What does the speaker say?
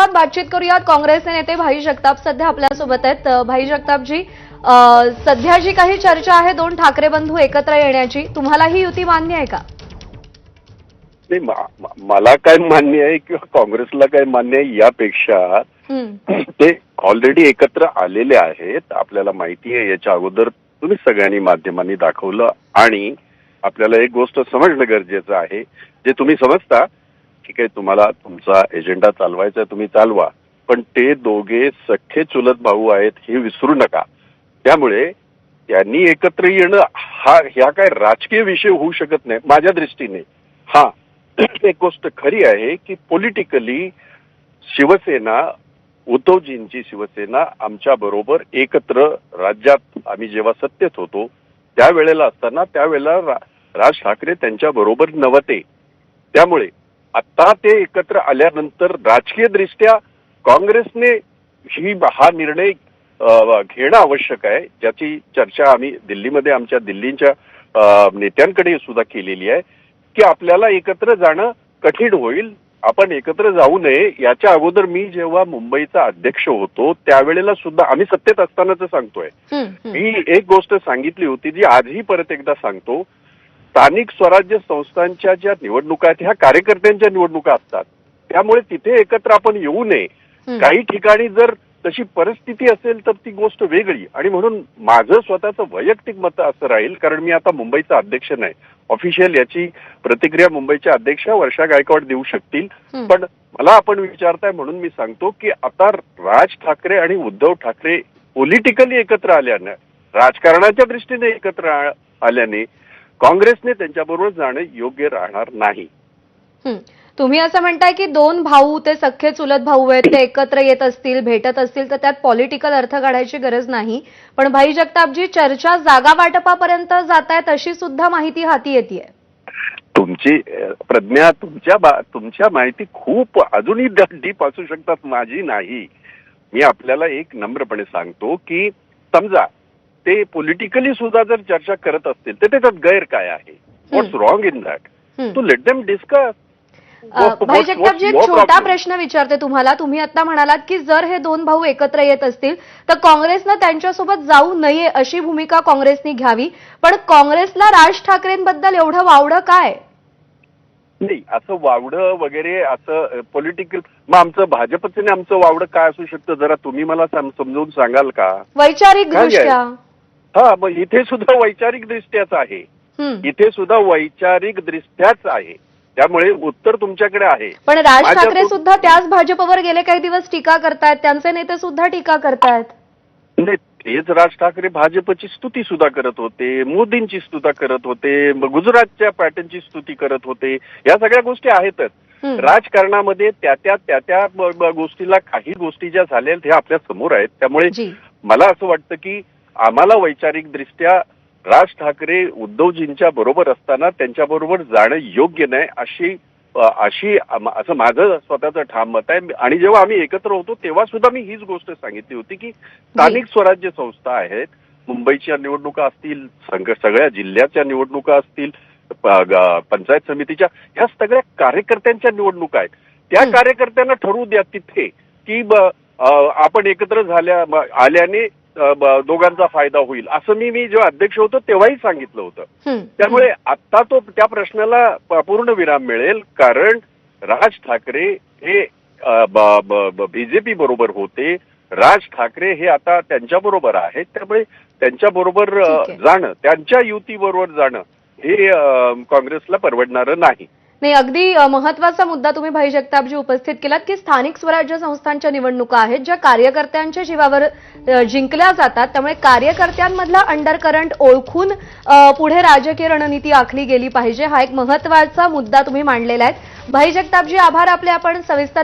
संदर्भात बातचीत करूयात. काँग्रेसचे नेते भाई जगताप सध्या आपल्यासोबत आहेत. भाई जगतापजी सध्या जी काही चर्चा आहे दोन ठाकरे बंधू एकत्र येण्याची तुम्हाला ही युती मान्य आहे का? नाही मला काय मान्य आहे किंवा काँग्रेसला काय मान्य आहे यापेक्षा ते ऑलरेडी एकत्र आलेले आहेत. आपल्याला माहिती आहे याच्या अगोदर तुम्ही सगळ्यांनी माध्यमांनी दाखवलं आणि आपल्याला एक गोष्ट समजणं गरजेचं आहे. जे तुम्ही समजता ठीक आहे तुम्हाला तुमचा एजेंडा चालवायचा आहे, तुम्ही चालवा. पण ते दोघे सख्खे चुलत भाऊ आहेत हे विसरू नका. त्यामुळे त्यांनी एकत्र येणं हा ह्या काय राजकीय विषय होऊ शकत नाही माझ्या दृष्टीने. हा एक गोष्ट खरी आहे की पॉलिटिकली शिवसेना उद्धवजींची शिवसेना आमच्या बरोबर एकत्र राज्यात आम्ही जेव्हा सत्तेत होतो त्यावेळेला असताना त्यावेळेला राज ठाकरे त्यांच्या बरोबर नव्हते. त्यामुळे आता ते एकत्र आल्यानंतर राजकीय दृष्ट्या काँग्रेसने ही हा निर्णय घेणं आवश्यक आहे ज्याची चर्चा आम्ही दिल्लीमध्ये आमच्या दिल्लीच्या नेत्यांकडे सुद्धा केलेली आहे की आपल्याला एकत्र जाणं कठीण होईल. आपण एकत्र जाऊ नये. याच्या अगोदर मी जेव्हा मुंबईचा अध्यक्ष होतो त्यावेळेला सुद्धा आम्ही सत्तेत असतानाच सांगतोय. मी एक गोष्ट सांगितली होती जी आजही परत एकदा सांगतो स्थानिक स्वराज्य संस्थांच्या ज्या निवडणुका आहेत ह्या कार्यकर्त्यांच्या निवडणुका असतात. त्यामुळे तिथे एकत्र आपण येऊ नये. काही ठिकाणी जर तशी परिस्थिती असेल तर ती गोष्ट वेगळी. आणि म्हणून माझं स्वतःचं वैयक्तिक मत असं राहील कारण मी आता मुंबईचा अध्यक्ष नाही. ऑफिशियल याची प्रतिक्रिया मुंबईच्या अध्यक्षा वर्षा गायकवाड देऊ शकतील. पण मला आपण विचारताय म्हणून मी सांगतो की आता राज ठाकरे आणि उद्धव ठाकरे पॉलिटिकली एकत्र आल्यानं राजकारणाच्या दृष्टीने एकत्र आल्याने काँग्रेसने त्यांच्याबरोबर जाणं योग्य राहणार नाही. तुम्ही असं म्हणताय की दोन भाऊ ते सख्खे चुलत भाऊ आहेत ते एकत्र येत असतील भेटत असतील तर त्यात पॉलिटिकल अर्थ काढायची गरज नाही. पण भाई जगतापजी चर्चा जागा वाटपापर्यंत जात आहेत अशी सुद्धा माहिती हाती येते तुमची प्रज्ञा तुमच्या तुमच्या माहिती खूप अजूनही डीप असू शकतात माझी नाही. मी आपल्याला एक नम्रपणे सांगतो की समजा ते पॉलिटिकली सुद्धा जर चर्चा करत असतील तर त्याच्यात गैर काय आहे? What's wrong in that to let them discuss भाई जगतापजी एक छोटा प्रश्न विचारते तुम्हाला. तुम्ही आता म्हणालात की जर हे दोन भाऊ एकत्र येत असतील तर काँग्रेसनं त्यांच्यासोबत जाऊ नये अशी भूमिका काँग्रेसनी घ्यावी. पण काँग्रेसला राज ठाकरेंबद्दल एवढं वावडं काय? नाही असं वावडं वगैरे असं पॉलिटिकल मग आमचं भाजपचं आमचं वावडं काय असू शकतं? जरा तुम्ही मला सम- समजावून सांगाल का? वैचारिक? दृष्ट्या. हा मग इथे सुद्धा वैचारिक दृष्ट्याच आहे. हं. इथे सुद्धा वैचारिक दृष्ट्याच आहे. त्यामुळे उत्तर तुमच्याकडे आहे. पण राज ठाकरे सुद्धा त्याच भाजपवर गेले काही दिवस टीका करतायत त्यांचे नेते सुद्धा टीका करतायत. नाही तेच राज ठाकरे भाजपची स्तुती सुद्धा करत होते मोदींची स्तुता करत होते गुजरातच्या पॅटर्नची स्तुती करत होते. या सगळ्या गोष्टी आहेतच. राजकारणामध्ये त्या त्या त्या त्या गोष्टीला काही गोष्टी ज्या झाल्या आहेत, ह्या आपल्यासमोर आहेत. त्यामुळे मला असं वाटतं की आम्हाला वैचारिक दृष्ट्या राज ठाकरे उद्धवजींच्या बरोबर असताना त्यांच्याबरोबर जाणं योग्य नाही अशी अशी असं माझं स्वतःचं ठाम मत आहे. आणि जेव्हा आम्ही एकत्र होतो तेव्हा सुद्धा मी हीच गोष्ट सांगितली होती की स्थानिक स्वराज्य संस्था आहेत. मुंबईच्या निवडणुका असतील सगळ्या जिल्ह्याच्या निवडणुका असतील पंचायत समितीच्या ह्या सगळ्या कार्यकर्त्यांच्या निवडणुका आहेत. त्या. कार्यकर्त्यांना ठरवू द्या तिथे की आपण एकत्र झाल्या आल्याने दोघांचा फायदा होईल. असं मी मी जेव्हा अध्यक्ष होतो तेव्हाही सांगितलं होतं. त्यामुळे आता तो त्या प्रश्नाला पूर्ण विराम मिळेल कारण राज ठाकरे हे बीजेपी बरोबर होते. राज ठाकरे हे आता त्यांच्या बरोबर आहेत. त्यामुळे त्यांच्या बरोबर ठीक आहे. जाणं त्यांच्या युती बरोबर जाणं हे काँग्रेसला परवडणारं नाही. नाही अगदी महत्त्वाचा मुद्दा तुम्ही भाई जगतापजी उपस्थित केलात की स्थानिक स्वराज्य संस्थांच्या निवडणुका आहेत ज्या कार्यकर्त्यांच्या जीवावर जिंकल्या जातात. त्यामुळे कार्यकर्त्यांमधला अंडर करंट ओळखून पुढे राजकीय रणनीती आखली गेली पाहिजे. हा एक महत्त्वाचा मुद्दा तुम्ही मांडलेला आहे. भाई जगतापजी आभार आपले आपण सविस्तर